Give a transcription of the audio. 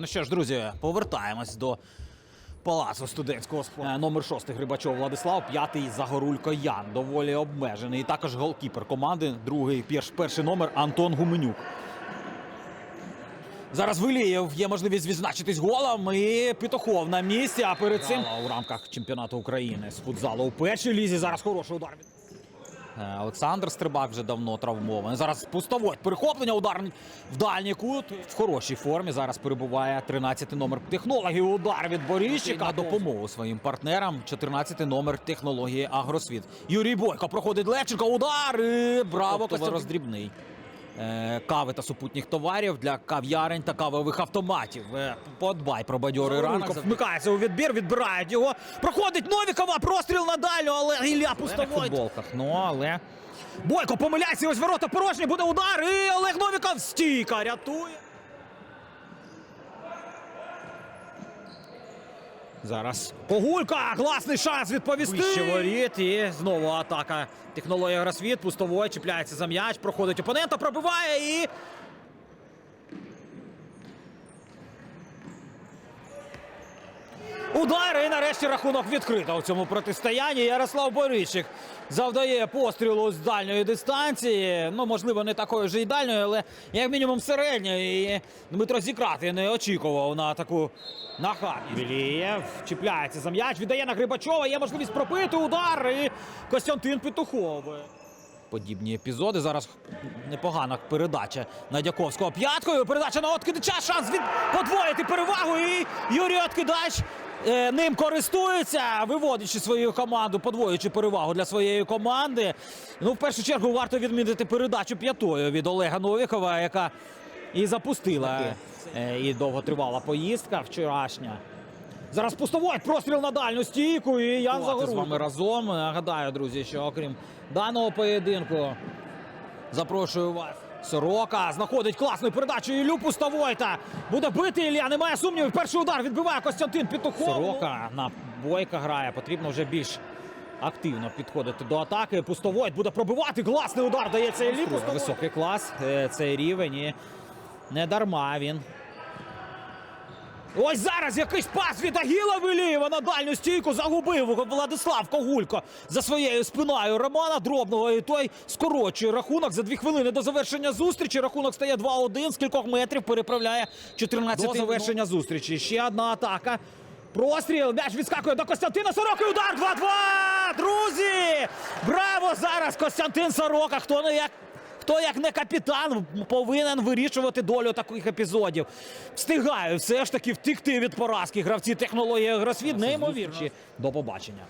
Ну що ж, друзі, повертаємось до палацу студентського спорту. Е, Номер шостий Грибачов Владислав, п'ятий Загорулько Ян. Доволі обмежений. І також голкіпер команди. Другий перш, перший номер Антон Гуменюк. Зараз Вилієв є можливість відзначитись голом і Петухов на місці. А перед цим у рамках чемпіонату України з футзалу у першій лізі. Зараз хороший удар. Е, Олександр Стрибак вже давно травмований. Зараз пустоводь. Перехоплення, удар в дальній кут. В хорошій формі зараз перебуває 13-й номер технології. Удар від Боріщика. Допомогу своїм партнерам. 14-й номер технології Агросвіт. Юрій Бойко проходить Левченко. Удар. І браво, Костя роздрібний. Е, Кави та супутніх товарів для кав'ярень та кавових автоматів. Е, Подбай про бадьорий ранок. Вмикається у відбір, відбирають його. Проходить Новікова, простріл на дальню, але Ілля пустовой. Футболках, ну але... Бойко помиляється, ось ворота порожні, буде удар, і Олег Новіков стійка рятує. Зараз Погулька, класний шанс відповісти. Вище воріт і знову атака. Технологія Гросвіт, пустовой чіпляється за м'яч, проходить опонента, пробиває і. Удар і нарешті рахунок відкрито у цьому протистоянні. Ярослав Борищик завдає пострілу з дальньої дистанції. Ну, можливо, не такої вже й дальньої, але як мінімум середньої. І Дмитро Зікрати не очікував на таку нахабність. Білієв чіпляється за м'яч, віддає на Грибачова. Є можливість пробити удар. І Костянтин Петухов. Подібні епізоди. Зараз непогана передача Надяковського п'яткою. Передача на Откидича. Шанс від подвоїти перевагу. І Юрій Откидач ним користується, виводячи свою команду, подвоюючи перевагу для своєї команди. Ну, в першу чергу варто відмінити передачу п'ятою від Олега Новікова, яка і запустила е, і довготривала поїздка вчорашня. Зараз пустовой простріл на дальню стійку. І Ян Загорулько. з вами разом. Нагадаю, друзі, що окрім даного поєдинку, запрошую вас. Сорока знаходить класну передачу Ілю Пустовойта. Буде бити Ілля, немає сумнівів. Перший удар відбиває Костянтин Петухов. Сорока на бойка грає. Потрібно вже більш активно підходити до атаки. Пустовойт буде пробивати. Класний удар дається Іллі. Пустовойт. Високий клас. е, Цей рівень. І не дарма він Ось зараз якийсь пас від Агіла Вилієва на дальню стійку загубив Владислав Когулько за своєю спиною Романа Дробного. І той скорочує рахунок за дві хвилини до завершення зустрічі. Рахунок стає 2-1. З кількох метрів переправляє 14 до завершення зустрічі. Ще одна атака. Простріл. М'яч відскакує до Костянтина Сороки. Удар 2-2! Друзі! Браво зараз Костянтин Сорока. Хто не як Хто як не капітан повинен вирішувати долю таких епізодів. Встигаю все ж таки втекти від поразки. Гравці технології Гросвіт неймовірні. До побачення.